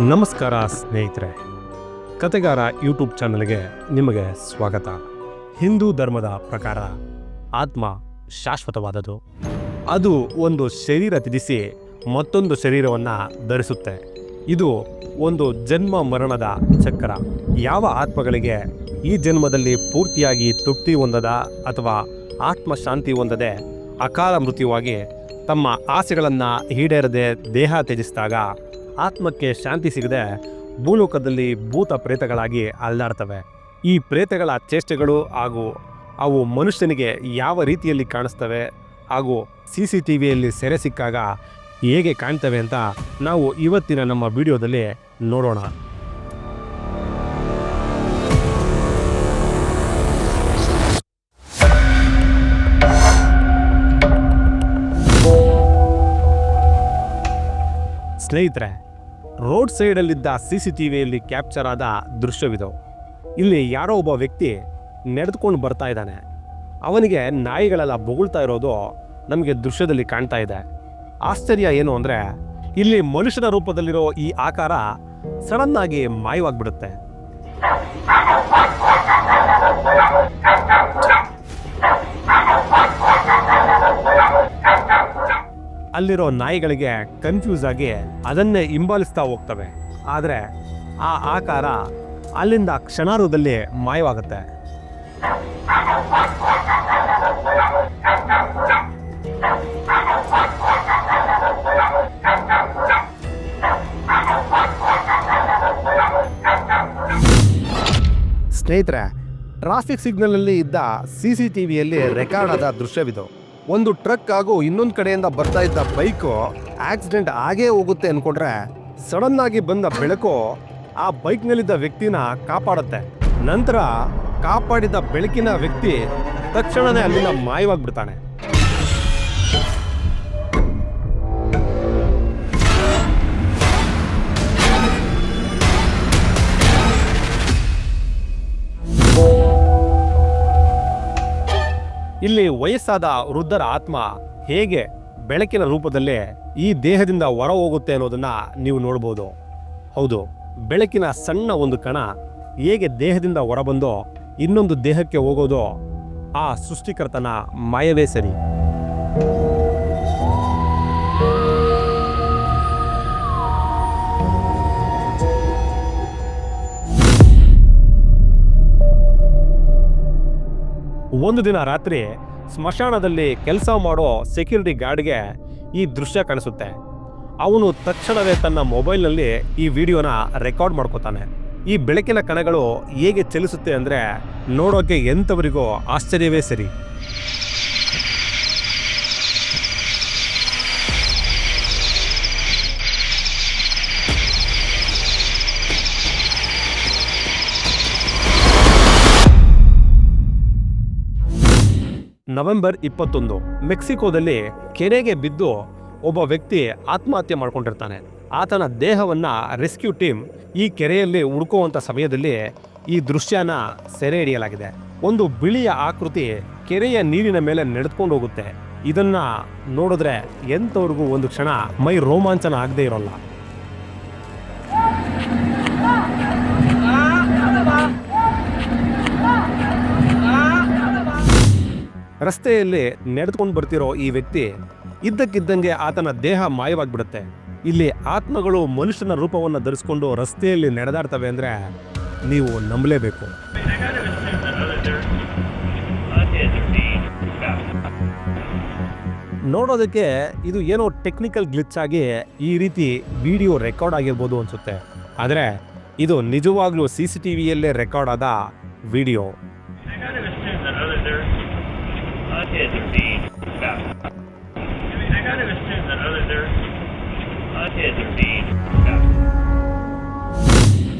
ನಮಸ್ಕಾರ ಸ್ನೇಹಿತರೆ. ಕತೆಗಾರ ಯೂಟ್ಯೂಬ್ ಚಾನಲ್ಗೆ ನಿಮಗೆ ಸ್ವಾಗತ. ಹಿಂದೂ ಧರ್ಮದ ಪ್ರಕಾರ ಆತ್ಮ ಶಾಶ್ವತವಾದದು ಅದು ಒಂದು ಶರೀರ ತ್ಯಜಿಸಿ ಮತ್ತೊಂದು ಶರೀರವನ್ನು ಧರಿಸುತ್ತೆ. ಇದು ಒಂದು ಜನ್ಮ ಮರಣದ ಚಕ್ರ. ಯಾವ ಆತ್ಮಗಳಿಗೆ ಈ ಜನ್ಮದಲ್ಲಿ ಪೂರ್ತಿಯಾಗಿ ತೃಪ್ತಿ ಹೊಂದದ ಅಥವಾ ಆತ್ಮ ಶಾಂತಿ ಹೊಂದದೆ ಅಕಾಲ ಮೃತ್ಯುವಾಗಿ ತಮ್ಮ ಆಸೆಗಳನ್ನು ಈಡೇರದೆ ದೇಹ ತ್ಯಜಿಸಿದಾಗ ಆತ್ಮಕ್ಕೆ ಶಾಂತಿ ಸಿಗದೆ ಭೂಲೋಕದಲ್ಲಿ ಭೂತ ಪ್ರೇತಗಳಾಗಿ ಅಲ್ಲಾಡ್ತವೆ. ಈ ಪ್ರೇತಗಳ ಚೇಷ್ಟೆಗಳು ಹಾಗೂ ಅವು ಮನುಷ್ಯನಿಗೆ ಯಾವ ರೀತಿಯಲ್ಲಿ ಕಾಣಿಸ್ತವೆ ಹಾಗೂ ಸಿ ಸಿ ಟಿ ವಿಯಲ್ಲಿ ಸೆರೆ ಸಿಕ್ಕಾಗ ಹೇಗೆ ಕಾಣ್ತವೆ ಅಂತ ನಾವು ಇವತ್ತಿನ ನಮ್ಮ ವಿಡಿಯೋದಲ್ಲಿ ನೋಡೋಣ. ಸ್ನೇಹಿತರೆ ರೋಡ್ ಸೈಡಲ್ಲಿದ್ದ ಸಿ ಸಿ ಟಿ ವಿಯಲ್ಲಿ ಕ್ಯಾಪ್ಚರ್ ಆದ ದೃಶ್ಯವಿದು. ಇಲ್ಲಿ ಯಾರೋ ಒಬ್ಬ ವ್ಯಕ್ತಿ ನಡೆದುಕೊಂಡು ಬರ್ತಾ ಇದ್ದಾನೆ. ಅವನಿಗೆ ನಾಯಿಗಳೆಲ್ಲ ಬೊಗಳ್ತಾ ಇರೋದು ನಮಗೆ ದೃಶ್ಯದಲ್ಲಿ ಕಾಣ್ತಾ ಇದೆ. ಆಶ್ಚರ್ಯ ಏನು ಅಂದರೆ, ಇಲ್ಲಿ ಮನುಷ್ಯನ ರೂಪದಲ್ಲಿರೋ ಈ ಆಕಾರ ಸಡನ್ ಆಗಿ ಮಾಯವಾಗ್ಬಿಡುತ್ತೆ. ಅಲ್ಲಿರೋ ನಾಯಿಗಳಿಗೆ ಕನ್ಫ್ಯೂಸ್ ಆಗಿ ಅದನ್ನೇ ಹಿಂಬಾಲಿಸ್ತಾ ಹೋಗ್ತವೆ. ಆದರೆ ಆ ಆಕಾರ ಅಲ್ಲಿಂದ ಕ್ಷಣಾರ್ಧದಲ್ಲಿ ಮಾಯವಾಗುತ್ತೆ. ಸ್ನೇಹಿತರೆ ಟ್ರಾಫಿಕ್ ಸಿಗ್ನಲಲ್ಲಿ ಇದ್ದ ಸಿ ಸಿ ಟಿ ವಿಯಲ್ಲಿ ರೆಕಾರ್ಡ್ ಆದ ದೃಶ್ಯವಿದು. ಒಂದು ಟ್ರಕ್ ಹಾಗೂ ಇನ್ನೊಂದು ಕಡೆಯಿಂದ ಬರ್ತಾ ಇದ್ದ ಬೈಕು ಆಕ್ಸಿಡೆಂಟ್ ಆಗೇ ಹೋಗುತ್ತೆ ಅನ್ಕೊಂಡ್ರೆ ಸಡನ್ ಆಗಿ ಬಂದ ಬೆಳಕು ಆ ಬೈಕ್ನಲ್ಲಿದ್ದ ವ್ಯಕ್ತಿನ ಕಾಪಾಡುತ್ತೆ. ನಂತರ ಕಾಪಾಡಿದ ಬೆಳಕಿನ ವ್ಯಕ್ತಿ ತಕ್ಷಣನೇ ಅಲ್ಲಿಂದ ಮಾಯವಾಗ್ಬಿಡ್ತಾನೆ. ಇಲ್ಲಿ ವಯಸ್ಸಾದ ವೃದ್ಧರ ಆತ್ಮ ಹೇಗೆ ಬೆಳಕಿನ ರೂಪದಲ್ಲೇ ಈ ದೇಹದಿಂದ ಹೊರ ಹೋಗುತ್ತೆ ಅನ್ನೋದನ್ನ ನೀವು ನೋಡ್ಬೋದು. ಹೌದು, ಬೆಳಕಿನ ಸಣ್ಣ ಒಂದು ಕಣ ಹೇಗೆ ದೇಹದಿಂದ ಹೊರಬಂದೋ, ಇನ್ನೊಂದು ದೇಹಕ್ಕೆ ಹೋಗೋದೋ ಆ ಸೃಷ್ಟಿಕರ್ತನ ಮಾಯವೇ ಸರಿ. ಒಂದು ದಿನ ರಾತ್ರಿ ಸ್ಮಶಾನದಲ್ಲಿ ಕೆಲಸ ಮಾಡೋ ಸೆಕ್ಯೂರಿಟಿ ಗಾರ್ಡ್ಗೆ ಈ ದೃಶ್ಯ ಕಾಣಿಸುತ್ತೆ. ಅವನು ತಕ್ಷಣವೇ ತನ್ನ ಮೊಬೈಲ್ನಲ್ಲಿ ಈ ವಿಡಿಯೋನ ರೆಕಾರ್ಡ್ ಮಾಡ್ಕೋತಾನೆ. ಈ ಬೆಳಕಿನ ಕಣಗಳು ಹೇಗೆ ಚಲಿಸುತ್ತೆ ಅಂದರೆ ನೋಡೋಕ್ಕೆ ಎಂಥವರಿಗೂ ಆಶ್ಚರ್ಯವೇ ಸರಿ. ನವೆಂಬರ್ ಇಪ್ಪತ್ತೊಂದು, ಮೆಕ್ಸಿಕೋದಲ್ಲಿ ಕೆರೆಗೆ ಬಿದ್ದು ಒಬ್ಬ ವ್ಯಕ್ತಿ ಆತ್ಮಹತ್ಯೆ ಮಾಡ್ಕೊಂಡಿರ್ತಾನೆ. ಆತನ ದೇಹವನ್ನ ರೆಸ್ಕ್ಯೂ ಟೀಮ್ ಈ ಕೆರೆಯಲ್ಲಿ ಹುಡುಕುವಂತ ಸಮಯದಲ್ಲಿ ಈ ದೃಶ್ಯನ ಸೆರೆ ಹಿಡಿಯಲಾಗಿದೆ. ಒಂದು ಬಿಳಿಯ ಆಕೃತಿ ಕೆರೆಯ ನೀರಿನ ಮೇಲೆ ನಡೆದುಕೊಂಡು ಹೋಗುತ್ತೆ. ಇದನ್ನ ನೋಡಿದ್ರೆ ಎಂಥವ್ರಿಗೂ ಒಂದು ಕ್ಷಣ ಮೈ ರೋಮಾಂಚನ ಆಗದೆ ಇರೋಲ್ಲ. ರಸ್ತೆಯಲ್ಲಿ ನಡೆದುಕೊಂಡು ಬರ್ತಿರೋ ಈ ವ್ಯಕ್ತಿ ಇದ್ದಕ್ಕಿದ್ದಂಗೆ ಆತನ ದೇಹ ಮಾಯವಾಗಿಬಿಡುತ್ತೆ. ಇಲ್ಲಿ ಆತ್ಮಗಳು ಮನುಷ್ಯನ ರೂಪವನ್ನು ಧರಿಸ್ಕೊಂಡು ರಸ್ತೆಯಲ್ಲಿ ನಡೆದಾಡ್ತವೆ ಅಂದರೆ ನೀವು ನಂಬಲೇಬೇಕು. ನೋಡೋದಕ್ಕೆ ಇದು ಏನೋ ಟೆಕ್ನಿಕಲ್ ಗ್ಲಿಚ್ ಆಗಿ ಈ ರೀತಿ ವಿಡಿಯೋ ರೆಕಾರ್ಡ್ ಆಗಿರ್ಬೋದು ಅನಿಸುತ್ತೆ. ಆದರೆ ಇದು ನಿಜವಾಗ್ಲೂ ಸಿ ಸಿ ಟಿ ವಿಯಲ್ಲೇ ರೆಕಾರ್ಡ್ ಆದ video I gotta assume that other there. Uh, 10, 15. Stop. I mean, I gotta assume that other there. Uh, 10, 15. Stop.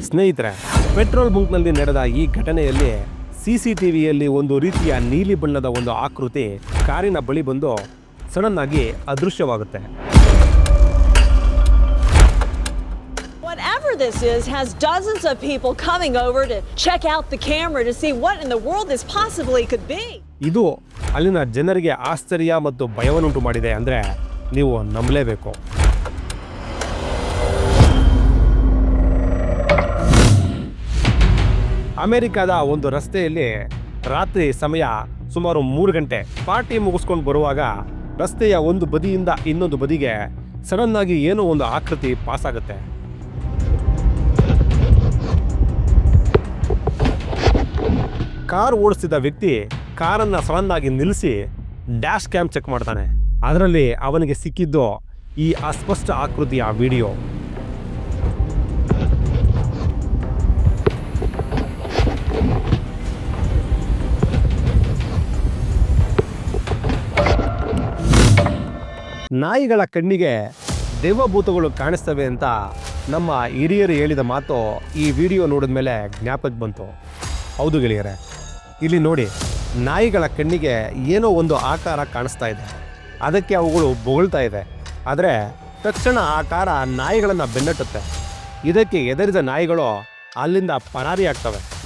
ಸ್ನೇಹಿತರೆ ಪೆಟ್ರೋಲ್ ಬಂಕ್ನಲ್ಲಿ ನಡೆದ ಈ ಘಟನೆಯಲ್ಲಿ ಸಿ ಸಿ ಟಿ ವಿಯಲ್ಲಿ ಒಂದು ರೀತಿಯ ನೀಲಿ ಬಣ್ಣದ ಒಂದು ಆಕೃತಿ ಕಾರಿನ ಬಳಿ ಬಂದು ಸಡನ್ ಆಗಿ ಅದೃಶ್ಯವಾಗುತ್ತೆ Whatever this is has dozens of people coming over to check out the camera to see what in the world this possibly could be. ಇದು ಅಲ್ಲಿನ ಜನರಿಗೆ ಆಶ್ಚರ್ಯ ಮತ್ತು ಭಯವನ್ನುಂಟು ಮಾಡಿದೆ ಅಂದರೆ ನೀವು ನಂಬಲೇಬೇಕು. ಅಮೆರಿಕದ ಒಂದು ರಸ್ತೆಯಲ್ಲಿ ರಾತ್ರಿ ಸಮಯ ಸುಮಾರು ಮೂರು ಗಂಟೆ ಪಾರ್ಟಿ ಮುಗಿಸ್ಕೊಂಡು ಬರುವಾಗ ರಸ್ತೆಯ ಒಂದು ಬದಿಯಿಂದ ಇನ್ನೊಂದು ಬದಿಗೆ ಸಡನ್ ಆಗಿ ಏನೋ ಒಂದು ಆಕೃತಿ ಪಾಸ್ ಆಗುತ್ತೆ ಕಾರ್ ಓಡಿಸ್ತಿದ್ದ ವ್ಯಕ್ತಿ ಕಾರನ್ನ ಸಡನ್ ಆಗಿ ನಿಲ್ಲಿಸಿ ಡ್ಯಾಶ್ ಕ್ಯಾಮ್ ಚೆಕ್ ಮಾಡ್ತಾನೆ. ಅದರಲ್ಲಿ ಅವನಿಗೆ ಸಿಕ್ಕಿದ್ದು ಈ ಅಸ್ಪಷ್ಟ ಆಕೃತಿಯ ವಿಡಿಯೋ ನಾಯಿಗಳ ಕಣ್ಣಿಗೆ ದೇವಭೂತಗಳು ಕಾಣಿಸ್ತವೆ ಅಂತ ನಮ್ಮ ಹಿರಿಯರು ಹೇಳಿದ ಮಾತು ಈ ವಿಡಿಯೋ ನೋಡಿದ ಮೇಲೆ ಜ್ಞಾಪಕ ಬಂತು. ಹೌದು ಗೆಳೆಯರೆ, ಇಲ್ಲಿ ನೋಡಿ. ನಾಯಿಗಳ ಕಣ್ಣಿಗೆ ಏನೋ ಒಂದು ಆಕಾರ ಕಾಣಿಸ್ತಾ ಇದೆ. ಅದಕ್ಕೆ ಅವುಗಳು ಬೊಗಳ್ತಾ ಇದೆ. ಆದರೆ ತಕ್ಷಣ ಆಕಾರ ಕಾರ ನಾಯಿಗಳನ್ನು ಬೆನ್ನಟ್ಟುತ್ತೆ. ಇದಕ್ಕೆ ಎದರಿದ ನಾಯಿಗಳು ಅಲ್ಲಿಂದ ಪರಾರಿ ಆಗ್ತವೆ.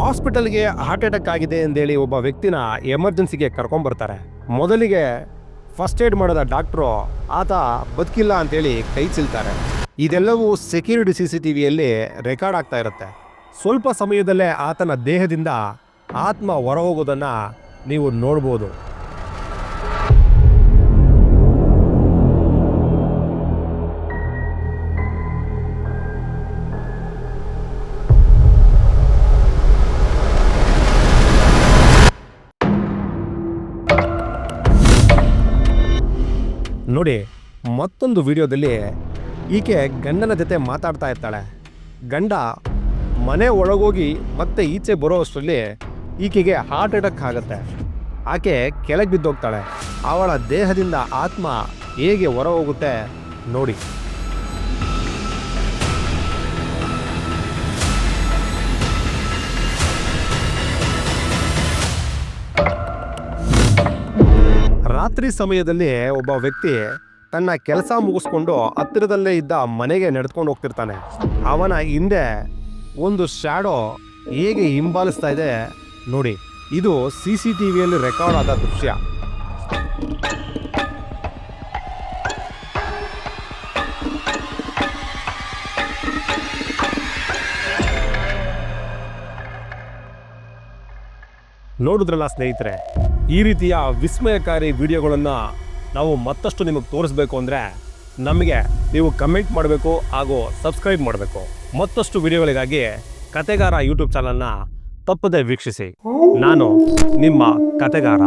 ಹಾಸ್ಪಿಟಲ್ಗೆ ಹಾರ್ಟ್ ಅಟ್ಯಾಕ್ ಆಗಿದೆ ಅಂತೇಳಿ ಒಬ್ಬ ವ್ಯಕ್ತಿನ ಎಮರ್ಜೆನ್ಸಿಗೆ ಕರ್ಕೊಂಡ್ಬರ್ತಾರೆ. ಮೊದಲಿಗೆ ಫಸ್ಟ್ ಏಡ್ ಮಾಡಿದ ಡಾಕ್ಟ್ರು ಆತ ಬದುಕಿಲ್ಲ ಅಂತೇಳಿ ಕೈ ಚಿಲ್ತಾರೆ. ಇದೆಲ್ಲವೂ ಸೆಕ್ಯೂರಿಟಿ ಸಿ ಸಿ ಟಿ ವಿಯಲ್ಲಿ ರೆಕಾರ್ಡ್ ಆಗ್ತಾ ಇರುತ್ತೆ. ಸ್ವಲ್ಪ ಸಮಯದಲ್ಲೇ ಆತನ ದೇಹದಿಂದ ಆತ್ಮ ಹೊರ ಹೋಗೋದನ್ನು ನೀವು ನೋಡ್ಬೋದು. ನೋಡಿ ಮತ್ತೊಂದು ವಿಡಿಯೋದಲ್ಲಿ ಈಕೆ ಗಂಡನ ಜೊತೆ ಮಾತಾಡ್ತಾ ಇರ್ತಾಳೆ. ಗಂಡ ಮನೆ ಒಳಗೋಗಿ ಮತ್ತೆ ಈಚೆ ಬರೋ ಅಷ್ಟರಲ್ಲಿ ಈಕೆಗೆ ಹಾರ್ಟ್ ಅಟ್ಯಾಕ್ ಆಗುತ್ತೆ. ಆಕೆ ಕೆಳಗೆ ಬಿದ್ದೋಗ್ತಾಳೆ. ಅವಳ ದೇಹದಿಂದ ಆತ್ಮ ಹೇಗೆ ಹೊರ ಹೋಗುತ್ತೆ ನೋಡಿ. ರಾತ್ರಿ ಸಮಯದಲ್ಲಿ ಒಬ್ಬ ವ್ಯಕ್ತಿ ತನ್ನ ಕೆಲಸ ಮುಗಿಸ್ಕೊಂಡು ಹತ್ತಿರದಲ್ಲೇ ಇದ್ದ ಮನೆಗೆ ನಡೆದುಕೊಂಡು ಹೋಗ್ತಿರ್ತಾನೆ. ಅವನ ಹಿಂದೆ ಒಂದು ಶ್ಯಾಡೋ ಹೇಗೆ ಹಿಂಬಾಲಿಸ್ತಾ ಇದೆ ನೋಡಿ. ಇದು ಸಿ ಸಿ ಟಿ ವಿಯಲ್ಲಿ ರೆಕಾರ್ಡ್ ಆದ ದೃಶ್ಯ. ನೋಡಿದ್ರಲ್ಲ ಸ್ನೇಹಿತರೆ, ಈ ರೀತಿಯ ವಿಸ್ಮಯಕಾರಿ ವಿಡಿಯೋಗಳನ್ನು ನಾವು ಮತ್ತಷ್ಟು ನಿಮಗೆ ತೋರಿಸ್ಬೇಕು ಅಂದರೆ ನಮಗೆ ನೀವು ಕಮೆಂಟ್ ಮಾಡಬೇಕು ಹಾಗೂ ಸಬ್ಸ್ಕ್ರೈಬ್ ಮಾಡಬೇಕು. ಮತ್ತಷ್ಟು ವಿಡಿಯೋಗಳಿಗಾಗಿ ಕತೆಗಾರ ಯೂಟ್ಯೂಬ್ ಚಾನಲ್ನ ತಪ್ಪದೆ ವೀಕ್ಷಿಸಿ. ನಾನು ನಿಮ್ಮ ಕತೆಗಾರ